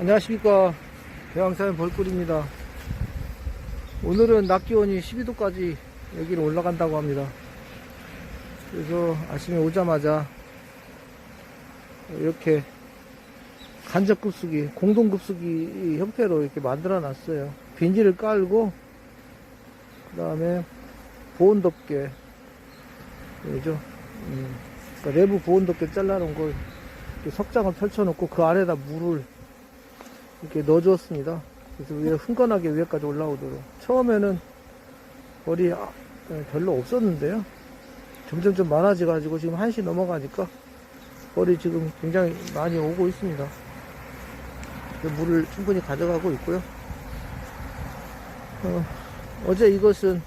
안녕하십니까. 대왕사연 벌꿀입니다. 오늘은 낮 기온이 12도까지 여기로 올라간다고 합니다. 그래서 아침에 오자마자 이렇게 간접급수기 공동급수기 형태로 이렇게 만들어 놨어요. 비닐을 깔고 그 다음에 보온 덮개 그죠? 음, 그러니까 내부 보온 덮개 잘라 놓은 걸 이렇게 석장을 펼쳐 놓고 그 안에다 물을 이렇게 넣어주었습니다. 그래서 위에 흥건하게 위에까지 올라오도록. 처음에는 벌이 아, 예, 별로 없었는데요. 점점 좀 많아져가지고 지금 1시 넘어가니까 벌이 지금 굉장히 많이 오고 있습니다. 물을 충분히 가져가고 있고요. 어, 제 이것은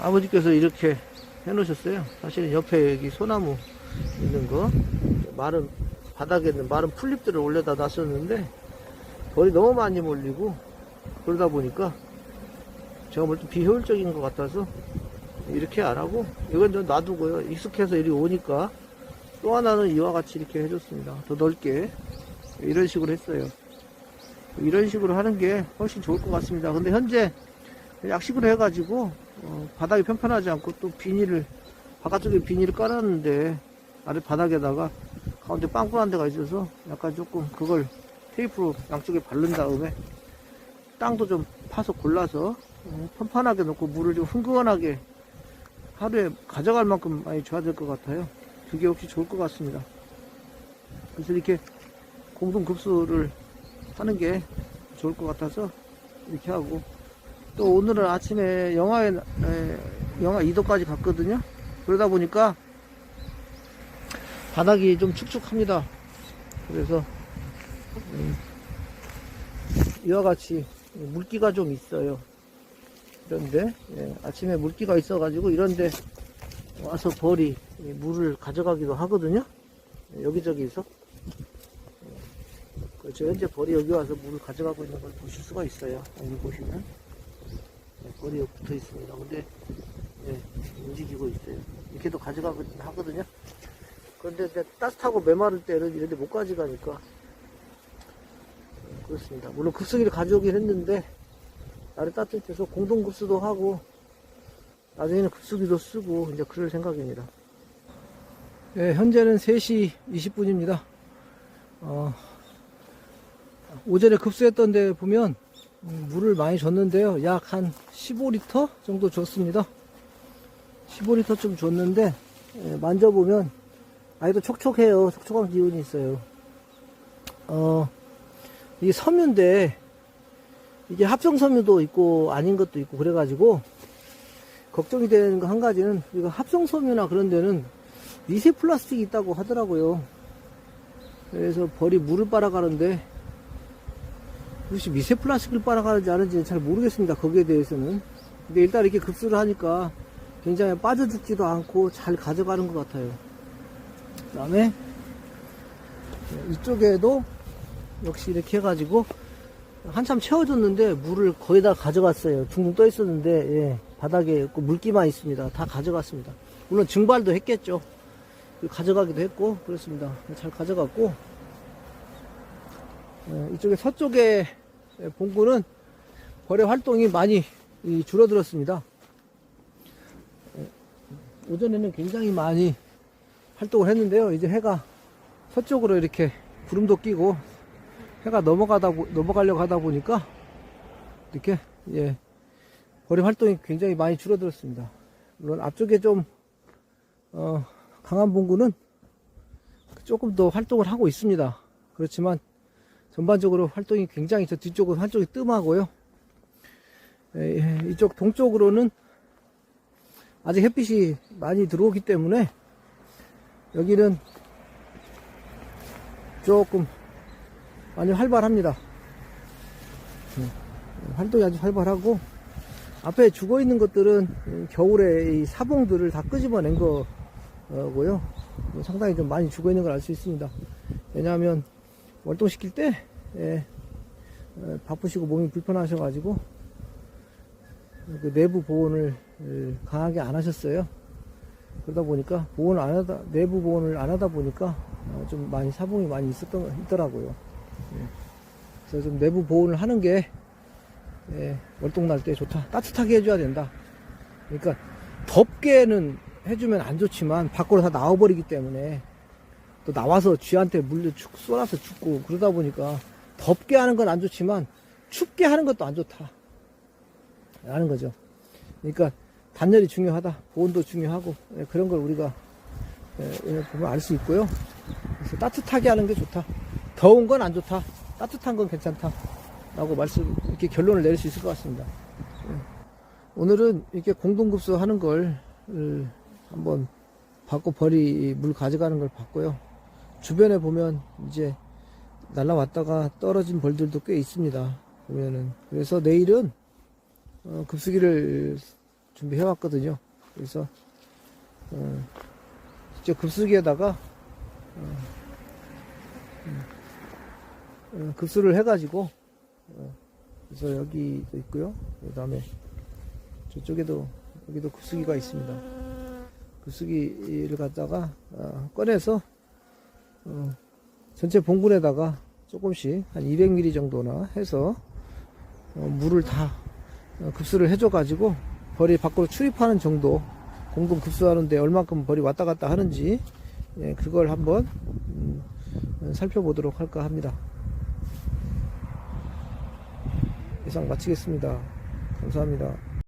아버지께서 이렇게 해놓으셨어요. 사실은 옆에 여기 소나무 있는 거, 마른, 바닥에 있는 마른 풀잎들을 올려다 놨었는데, 벌이 너무 많이 몰리고, 그러다 보니까, 제가 볼 때 비효율적인 것 같아서, 이렇게 안 하고, 이건 좀 놔두고요. 익숙해서 이리 오니까, 또 하나는 이와 같이 이렇게 해줬습니다. 더 넓게. 이런 식으로 했어요. 이런 식으로 하는 게 훨씬 좋을 것 같습니다. 근데 현재 약식으로 해가지고, 어, 바닥이 편편하지 않고 또 비닐을, 바깥쪽에 비닐을 깔았는데, 아래 바닥에다가 가운데 빵꾸난 데가 있어서 약간 조금 그걸 테이프로 양쪽에 바른 다음에 땅도 좀 파서 골라서 어, 편판하게 놓고 물을 좀 흥건하게 하루에 가져갈 만큼 많이 줘야 될 것 같아요. 그게 혹시 좋을 것 같습니다. 그래서 이렇게 공동급수를 하는 게 좋을 것 같아서 이렇게 하고 또 오늘은 아침에 영하에 에, 영하 2도까지 갔거든요. 그러다 보니까 바닥이 좀 축축합니다. 그래서 음, 이와 같이 물기가 좀 있어요. 그런데 예, 아침에 물기가 있어가지고 이런데 와서 벌이 물을 가져가기도 하거든요. 예, 여기저기서 그렇죠. 현재 벌이 여기 와서 물을 가져가고 있는 걸 보실 수가 있어요. 여기 보시면 네, 벌이 붙어 있습니다. 근데 예, 움직이고 있어요. 이렇게도 가져가고 하거든요. 그런데 따뜻하고 메마를 때는 이런데 못 가져가니까 음, 그렇습니다. 물론 급수기를 가져오긴 했는데 날이 따뜻해서 공동급수도 하고 나중에는 급수기도 쓰고 이제 그럴 생각입니다. 예, 현재는 3시 20분입니다. 어, 오전에 급수했던 데 보면 음, 물을 많이 줬는데요. 약 한 15리터 정도 줬습니다. 15리터 좀 줬는데 예, 만져보면 아이도 촉촉해요. 촉촉한 기운이 있어요. 어, 이게 섬유인데, 이게 합성 섬유도 있고, 아닌 것도 있고, 그래가지고, 걱정이 되는 거 한 가지는, 이거 합성 섬유나 그런 데는 미세 플라스틱이 있다고 하더라고요. 그래서 벌이 물을 빨아가는데, 혹시 미세 플라스틱을 빨아가는지 아는지는 잘 모르겠습니다. 거기에 대해서는. 근데 일단 이렇게 급수를 하니까 굉장히 빠져 죽지도 않고 잘 가져가는 것 같아요. 그 다음에 이쪽에도 역시 이렇게 해가지고 한참 채워줬는데 물을 거의 다 가져갔어요. 둥둥 떠 있었는데 예, 바닥에 있고 물기만 있습니다. 다 가져갔습니다. 물론 증발도 했겠죠. 가져가기도 했고 그렇습니다. 잘 가져갔고 예, 이쪽에 서쪽에 본구는 거래 활동이 많이 이, 줄어들었습니다. 예, 오전에는 굉장히 많이 활동을 했는데요. 이제 해가 서쪽으로 이렇게 구름도 끼고 해가 넘어가다 보- 넘어가려고 하다 보니까 이렇게 예 거리 활동이 굉장히 많이 줄어들었습니다. 물론 앞쪽에 좀 어, 강한 봉구는 조금 더 활동을 하고 있습니다. 그렇지만 전반적으로 활동이 굉장히 저 뒤쪽은 한쪽이 뜸하고요. 예, 예, 이쪽 동쪽으로는 아직 햇빛이 많이 들어오기 때문에 여기는 조금 많이 활발합니다. 네, 활동이 아주 활발하고 앞에 죽어 있는 것들은 겨울에 이 사봉들을 다 끄집어낸 거고요. 상당히 좀 많이 죽어 있는 걸 알 수 있습니다. 왜냐하면 월동시킬 때 예, 어, 바쁘시고 몸이 불편하셔가지고 그 내부 보온을 예, 강하게 안 하셨어요. 그러다 보니까 보온을 안 하다 내부 보온을 안 하다 보니까 어, 좀 많이 사봉이 많이 있었던 있더라고요. 예. 그래서 좀 내부 보온을 하는 게 예, 월동 날 때 좋다. 따뜻하게 해줘야 된다. 그러니까 덥게는 해주면 안 좋지만 밖으로 다 나와버리기 때문에 또 나와서 쥐한테 물려 죽, 쏘아서 죽고 그러다 보니까 덥게 하는 건 안 좋지만 춥게 하는 것도 안 좋다. 라는 거죠. 그러니까 단열이 중요하다. 보온도 중요하고 예, 그런 걸 우리가 예, 보면 알 수 있고요. 그래서 따뜻하게 하는 게 좋다. 더운 건 안 좋다. 따뜻한 건 괜찮다. 라고 말씀, 이렇게 결론을 내릴 수 있을 것 같습니다. 예. 오늘은 이렇게 공동급수 하는 걸 을, 한번 받고 벌이 물 가져가는 걸 봤고요. 주변에 보면 이제 날라왔다가 떨어진 벌들도 꽤 있습니다. 보면은. 그래서 내일은 어, 급수기를 준비해 왔거든요. 그래서 어, 직접 급수기에다가 어, 음, 어, 급수를 해가지고 어, 그래서 여기도 있고요. 그 다음에 저쪽에도 여기도 급수기가 있습니다. 급수기를 갖다가 어, 꺼내서 어, 전체 봉분에다가 조금씩 한 200ml 정도나 해서 어, 물을 다 어, 급수를 해줘가지고 벌이 밖으로 출입하는 정도 공동 급수하는데 얼만큼 벌이 왔다 갔다 하는지 예, 그걸 한번 음, 살펴보도록 할까 합니다. 이상 마치겠습니다. 감사합니다.